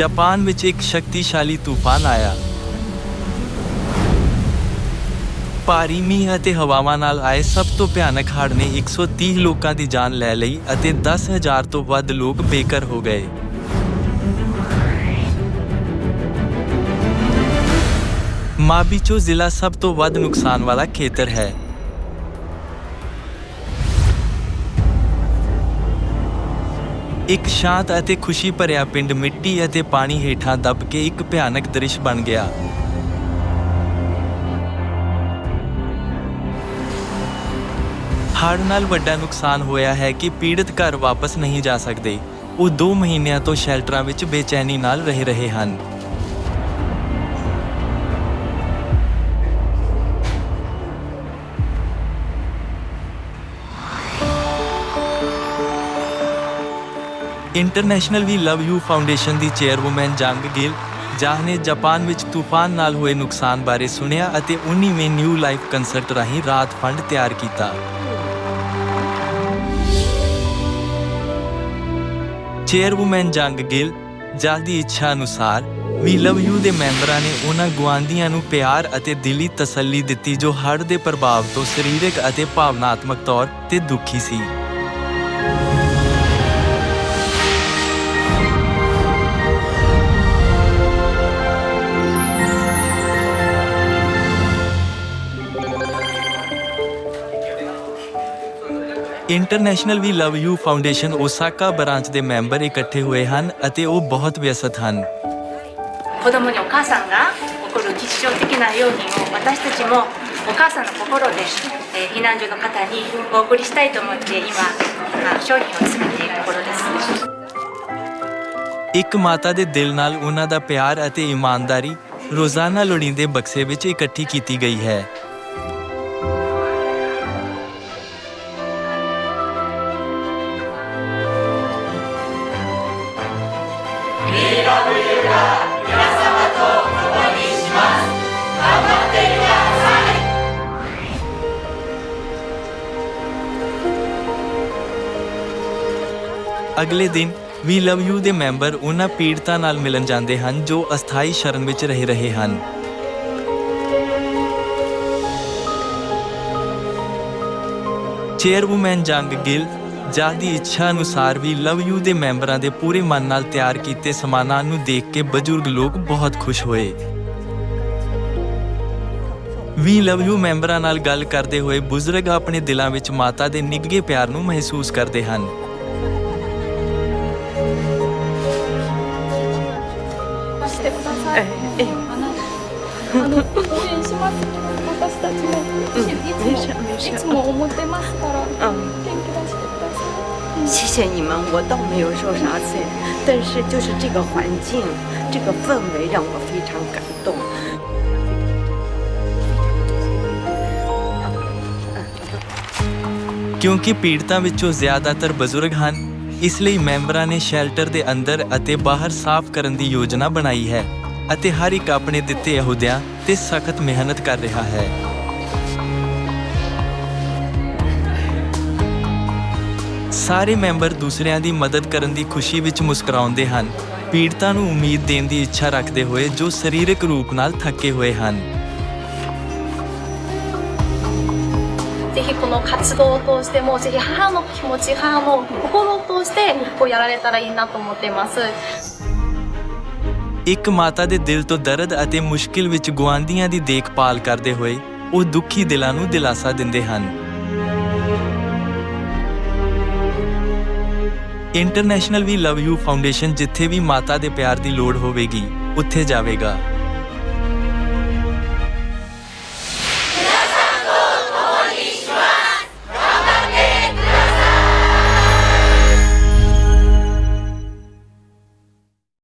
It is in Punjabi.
ਜਾਪਾਨ ਵਿੱਚ ਇੱਕ ਸ਼ਕਤੀਸ਼ਾਲੀ ਤੂਫਾਨ ਆਇਆ। ਭਾਰੀ ਮੀਂਹ ਅਤੇ ਹਵਾਵਾਂ ਨਾਲ ਆਏ ਸਭ ਤੋਂ ਭਿਆਨਕ ਹੜ੍ਹ ਨੇ 130 ਲੋਕਾਂ ਦੀ ਜਾਨ ਲੈ ਲਈ ਅਤੇ 10000 ਤੋਂ ਵੱਧ ਲੋਕ ਬੇਘਰ ਹੋ ਗਏ। ਮਾਬੀਚੋ ਜ਼ਿਲ੍ਹਾ ਸਭ ਤੋਂ ਵੱਧ ਨੁਕਸਾਨ ਵਾਲਾ ਖੇਤਰ ਹੈ। ਇੱਕ ਸ਼ਾਂਤ ਅਤੇ ਖੁਸ਼ੀ ਭਰਿਆ ਪਿੰਡ ਮਿੱਟੀ ਅਤੇ ਪਾਣੀ ਹੇਠਾਂ ਦਬ ਕੇ ਇੱਕ ਭਿਆਨਕ ਦ੍ਰਿਸ਼ ਬਣ ਗਿਆ। ਹੜ੍ਹ ਨਾਲ ਵੱਡਾ ਨੁਕਸਾਨ ਹੋਇਆ ਹੈ ਕਿ ਪੀੜਤ ਘਰ ਵਾਪਸ ਨਹੀਂ ਜਾ ਸਕਦੇ। ਉਹ 2 ਮਹੀਨਿਆਂ ਤੋਂ ਸ਼ੈਲਟਰਾਂ ਵਿੱਚ ਬੇਚੈਨੀ ਨਾਲ ਰਹਿ ਰਹੇ ਹਨ। International we love you foundation the chairwoman Jang Gil ਜਾਹ ਨੇ ਜਾਪਾਨ ਵਿੱਚ ਤੂਫਾਨ ਨਾਲ ਹੋਏ ਨੁਕਸਾਨ ਬਾਰੇ ਸੁਣਿਆ ਅਤੇ 19ਵੇਂ ਨਿਊ ਲਾਈਫ ਕੰਸਰਟ ਰਾਹੀਂ ਰਾਤ ਫੰਡ ਤਿਆਰ ਕੀਤਾ। ਚੇਅਰਵੁਮੈਨ ਜੰਗ ਗਿਲ ਜਾਹ ਦੀ ਇੱਛਾ ਅਨੁਸਾਰ ਵੀ ਲਵ ਯੂ ਦੇ ਮੈਂਬਰਾਂ ਨੇ ਉਹਨਾਂ ਗੁਆਂਢੀਆਂ ਨੂੰ ਪਿਆਰ ਅਤੇ ਦਿਲੀ ਤਸੱਲੀ ਦਿੱਤੀ ਜੋ ਹੜ੍ਹ ਦੇ ਪ੍ਰਭਾਵ ਤੋਂ ਸਰੀਰਕ ਅਤੇ ਭਾਵਨਾਤਮਕ ਤੌਰ ਤੇ ਦੁਖੀ ਸੀ। international we love you foundation Osaka branch ਦੇ ਮੈਂਬਰ ਇਕੱਠੇ ਹੋਏ ਹਨ ਅਤੇ ਉਹ ਬਹੁਤ ਵਿਅਸਤ ਹਨ 子供にお母さんが起こる日常的な用品を私たちもお母さんの心で、えー避難所の方にお送りしたいと思って今あ商品を詰めているところです ਇੱਕ ਮਾਤਾ ਦੇ ਦਿਲ ਨਾਲ ਉਹਨਾਂ ਦਾ ਪਿਆਰ ਅਤੇ ਇਮਾਨਦਾਰੀ ਰੋਜ਼ਾਨਾ ਲੋੜੀਂਦੇ ਬਕਸੇ ਵਿੱਚ ਇਕੱਠੀ ਕੀਤੀ ਗਈ ਹੈ ਅਗਲੇ ਦਿਨ ਵੀ ਲਵ ਯੂ ਦੇ ਮੈਂਬਰ ਉਹਨਾਂ ਪੀੜਤਾਂ ਨਾਲ ਮਿਲਣ ਜਾਂਦੇ ਹਨ ਜੋ ਅਸਥਾਈ ਸ਼ਰਨ ਵਿੱਚ ਰਹਿ ਰਹੇ ਹਨ। ਚੇਅਰਵੁਮੈਨ ਜੰਗ ਗਿਲ ਜਾਹ ਦੀ ਇੱਛਾ ਅਨੁਸਾਰ ਵੀ ਲਵ ਯੂ ਦੇ ਮੈਂਬਰਾਂ ਦੇ ਪੂਰੇ ਮਨ ਨਾਲ ਤਿਆਰ ਕੀਤੇ ਸਮਾਨਾਂ ਨੂੰ ਦੇਖ ਕੇ ਬਜ਼ੁਰਗ ਲੋਕ ਬਹੁਤ ਖੁਸ਼ ਹੋਏ ਵੀ ਲਵ ਯੂ ਮੈਂਬਰਾਂ ਨਾਲ ਗੱਲ ਕਰਦੇ ਹੋਏ ਬਜ਼ੁਰਗ ਆਪਣੇ ਦਿਲਾਂ ਵਿੱਚ ਮਾਤਾ ਦੇ ਨਿੱਘੇ ਪਿਆਰ ਨੂੰ ਮਹਿਸੂਸ ਕਰਦੇ ਹਨ してください。あの応援します。私たちもいつもいつも思ってますから元気出してください。 谢谢你们，我倒没有受啥罪，但是就是这个环境，这个氛围让我非常感动。 ਕਿਉਂਕਿ ਪੀੜਤਾਂ ਵਿੱਚੋਂ ਜ਼ਿਆਦਾਤਰ ਬਜ਼ੁਰਗ ਹਨ ਇਸ ਲਈ ਮੈਂਬਰਾਂ ਨੇ ਸ਼ੈਲਟਰ ਦੇ ਅੰਦਰ ਅਤੇ ਬਾਹਰ ਸਾਫ਼ ਕਰਨ ਦੀ ਯੋਜਨਾ ਬਣਾਈ ਹੈ ਅਤੇ ਹਰ ਇੱਕ ਆਪਣੇ ਦਿੱਤੇ ਅਹੁਦਿਆਂ ਤੇ ਸਖਤ ਮਿਹਨਤ ਕਰ ਰਿਹਾ ਹੈ ਸਾਰੇ ਮੈਂਬਰ ਦੂਸਰਿਆਂ ਦੀ ਮਦਦ ਕਰਨ ਦੀ ਖੁਸ਼ੀ ਵਿੱਚ ਮੁਸਕਰਾਉਂਦੇ ਹਨ ਪੀੜਤਾਂ ਨੂੰ ਉਮੀਦ ਦੇਣ ਦੀ ਇੱਛਾ ਰੱਖਦੇ ਹੋਏ ਜੋ ਸਰੀਰਕ ਰੂਪ ਨਾਲ ਥੱਕੇ ਹੋਏ ਹਨ ぜひこの活動を通してもぜひ母の気持ち母の心を通してこうやられたらいいなと思っています。 ਇੱਕ ਮਾਤਾ ਦੇ ਦਿਲ ਤੋਂ ਦਰਦ ਅਤੇ ਮੁਸ਼ਕਿਲ ਵਿੱਚ ਗੁਆਂਢੀਆਂ ਦੀ ਦੇਖਭਾਲ ਕਰਦੇ ਹੋਏ ਉਹ ਦੁਖੀ ਦਿਲਾਂ ਨੂੰ ਦਿਲਾਸਾ ਦਿੰਦੇ ਹਨ International we love you foundation ਜਿੱਥੇ ਵੀ ਮਾਤਾ ਦੇ ਪਿਆਰ ਦੀ ਲੋੜ ਹੋਵੇਗੀ, ਉੱਥੇ ਜਾਵੇਗਾ।